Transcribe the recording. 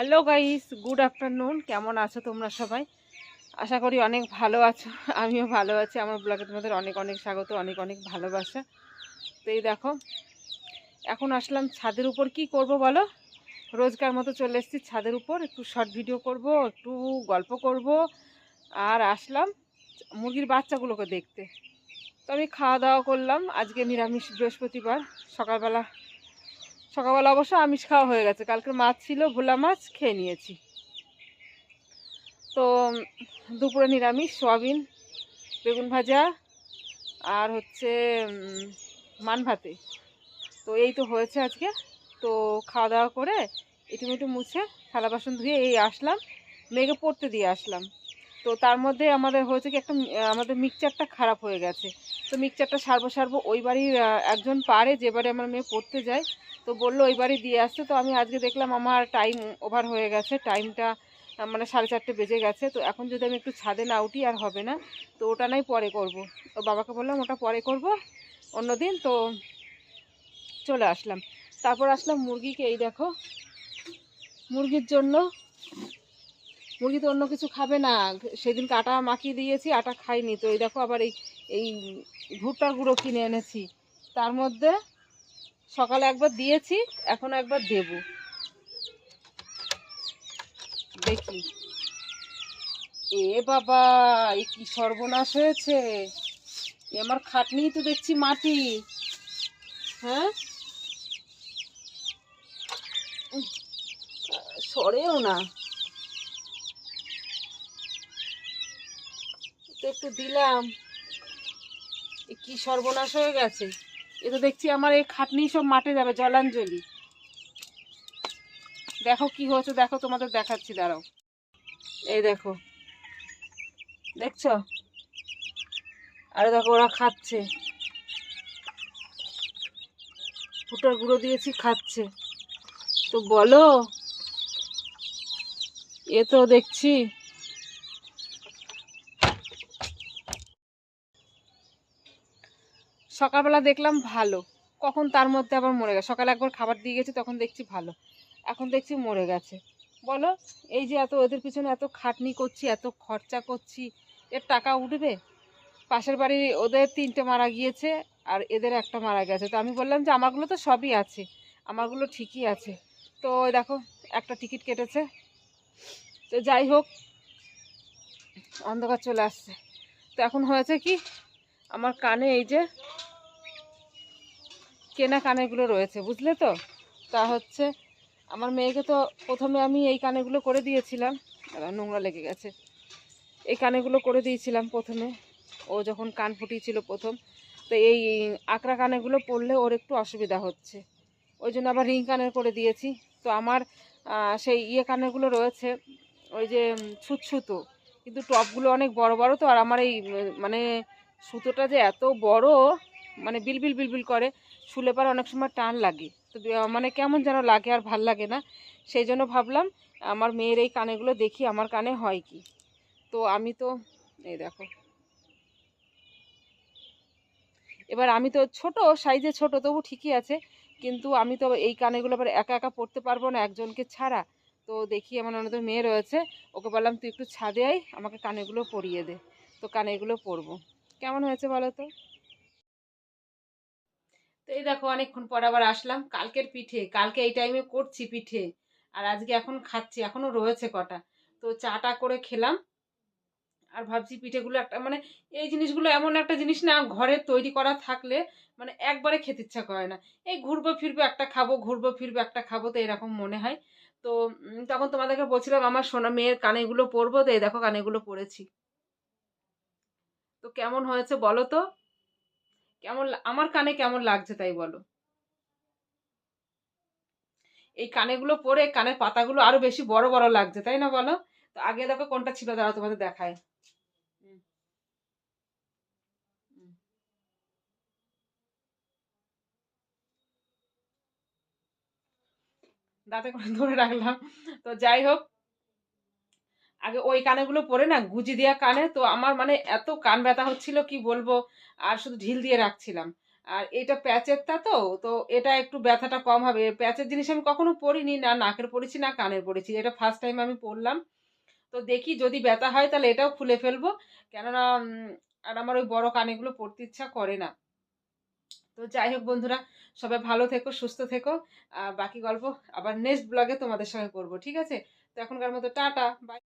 Hello guys good afternoon কেমন আছো তোমরা সবাই? আশা করি অনেক ভালো আছো। আমিও ভালো আছি। আমার ব্লগে তোমাদের অনেক অনেক স্বাগত, অনেক অনেক ভালোবাসা। তো এই দেখো, এখন আসলাম ছাদের উপর। কি করব বলো? রোজকার মতো চলে এসেছি ছাদের উপর। একটু শর্ট ভিডিও করব, একটু গল্প করব। আর আসলাম মুরগির বাচ্চাগুলোকে দেখতে। তো আমি খাওয়া দাওয়া করলাম। আজকে নিরামিষ বৃহস্পতিবার। সকালবেলা সকালবেলা অবশ্য আমিষ খাওয়া হয়ে গেছে। কালকে মাছ ছিল, ভোলা মাছ, খেয়ে নিয়েছি। তো দুপুরে নিরামিষ, সয়াবিন, বেগুন ভাজা আর হচ্ছে মান ভাতে তো এই তো হয়েছে আজকে। তো খাওয়া দাওয়া করে একটু মিটু মুছে থালা বাসন ধুয়ে এই আসলাম। মেয়েকে পড়তে দিয়ে আসলাম। তো তার মধ্যে আমাদের হয়েছে কি একটা, আমাদের মিক্সচারটা খারাপ হয়ে গেছে। তো মিক্সচারটা সারবো সারবো ওই বাড়ির একজন পারে যে বাড়ি আমার মেয়ে পড়তে যায়। তো বলল ওই বাড়ি দিয়ে আসতে তো আমি আজকে দেখলাম আমার টাইম ওভার হয়ে গেছে। টাইমটা মানে সাড়ে চারটে বেজে গেছে। তো এখন যদি আমি একটু ছাদে না উঠি আর হবে না, তো ওটা নাই পরে করব। তো বাবাকে বললাম, ওটা পরে করব। অন্যদিন তো চলে আসলাম। তারপর আসলাম মুরগিকে, এই দেখো, মুরগির জন্য, মুরগি তো অন্য কিছু খাবে না। সেদিনকে আটা মাখিয়ে দিয়েছি, আটা খাইনি। তো এই দেখো, আবার এই এই ভুট্টার গুঁড়ো কিনে এনেছি। তার মধ্যে সকালে একবার দিয়েছি, এখন একবার দেব। দেখি। এ বাবা, এ কি সর্বনাশ হয়েছে। এ আমার খাটনি তো দেখছি মাটি। হ্যাঁ? সরেও না। একটু দিলাম। কি সর্বনাশ হয়ে গেছে। এ তো দেখছি আমার এই খাটনি সব মাঠে যাবে, জলাঞ্জলি। দেখো কি হয়েছে, দেখো তোমাদের দেখাচ্ছি, দাঁড়াও। এই দেখো। দেখছ? আরে দেখো, ওরা খাচ্ছে। ফুটার গুঁড়ো দিয়েছি, খাচ্ছে। তো বলো? এ তো দেখছি। সকালবেলা দেখলাম ভালো। কখন তার মধ্যে আবার মরে গেছে। সকালে একবার খাবার দিয়ে গেছি, তখন দেখছি ভালো। এখন দেখছি মরে গেছে। বলো, এই যে এত ওদের পিছনে এত খাটনি করছি, এত খরচা করছি, এর টাকা উঠবে? পাশের বাড়ি ওদের তিনটে মারা গিয়েছে আর এদের একটা মারা গেছে। তো আমি বললাম যে আমারগুলো তো সবই আছে। আমারগুলো ঠিকই আছে। তো দেখো, একটা টিকিট কেটেছে। তো যাই হোক, অন্ধকার চলে আসছে। তো এখন হয়েছে কি? আমার কানে এই যে কেনা কানেগুলো রয়েছে, বুঝলে তো? তা হচ্ছে, আমার মেয়েকে তো প্রথমে আমি এই কানেগুলো করে দিয়েছিলাম নোংরা লেগে গেছে। এই কানেগুলো করে দিয়েছিলাম প্রথমে, ও যখন কান ফুটিয়েছিল প্রথম, তো এই আকড়া কানেগুলো পরলে ওর একটু অসুবিধা হচ্ছে। ওই জন্য আবার রিং কানের করে দিয়েছি। তো আমার সেই ইয়ে কানেরগুলো রয়েছে, ওই যে ছুতছুতো কিন্তু টপগুলো অনেক বড় বড় তো, আর আমার এই মানে সুতোটা যে এত বড় মানে বিলবিল বিলবিল করে শুলে পারে অনেক সময় টান লাগে। তো মানে কেমন যেন লাগে আর ভালো লাগে না। সেই জন্য ভাবলাম, আমার মেয়ের এই কানেগুলো দেখি, আমার কানে হয় কি। তো আমি তো, এই দেখো। এবার আমি তো ছোট, সাইজে ছোট, তবু ঠিকই আছে। কিন্তু আমি তো এই কানেগুলো আবার একা একা পড়তে পারব না, একজনকে ছাড়া। তো দেখি আমার অন্যদের মেয়ে রয়েছে। ওকে বললাম, তুই একটু ছাদে আয়, আমাকে কানেগুলো পরিয়ে দে। তো কানেগুলো পরবো। কেমন হয়েছে বলো তো? তো এই দেখো, অনেকক্ষণ পর আবার আসলাম। কালকের পিঠে, কালকে এই টাইমে করছি পিঠে। আর আজকে এখন খাচ্ছি এখনও রয়েছে কটা। তো চাটা করে খেলাম। আর ভাবছি পিঠেগুলো একটা মানে এই জিনিসগুলো এমন একটা জিনিস না, ঘরে তৈরি করা থাকলে মানে একবারে খেতে ইচ্ছা করে না। এই ঘুরবো ফিরবো, একটা খাব, ঘুরবো ফিরবো, একটা খাব, তো এরকম মনে হয়। তো তখন তোমাদেরকে বলছিলাম, আমার সোনা মেয়ের কানেগুলো পরবো, তো এই দেখো কানেগুলো পরেছি। তো কেমন হয়েছে বলো তো? কেমন আমার কানে কেমন লাগছে তাই বলো। এই কানেগুলো পরে কানের পাতাগুলো আরও বেশি বড় বড় লাগছে, তাই না বলো? তো আগে দেখো কোনটা ছিল, দাঁড়াও তোমাদের দেখায়। দাঁতে করে ধরে রাখলাম। তো যাই হোক আগে ওই কানেগুলো পরে না, গুজি দেওয়া কানে, তো আমার মানে এত কান ব্যথা হচ্ছিল, কি বলব? আর শুধু ঢিল দিয়ে রাখছিলাম। আর এটা প্যাচেরটা তো তো এটা একটু ব্যথাটা কম হবে। প্যাচের জিনিস আমি কখনো পরিনি, না নাকের পড়েছি না কানের পড়েছি এটা ফার্স্ট টাইম আমি পরলাম। তো দেখি যদি ব্যথা হয়, তাহলে এটাও খুলে ফেলব। কেননা আর আমার ওই বড় কানেগুলো পড়তে ইচ্ছা করে না। তো যাই হোক বন্ধুরা, সবাই ভালো থেকো, সুস্থ থেকো। বাকি গল্প আবার নেক্সট ব্লগে তোমাদের সঙ্গে করব, ঠিক আছে? তো এখনকার মতো টাটা বাই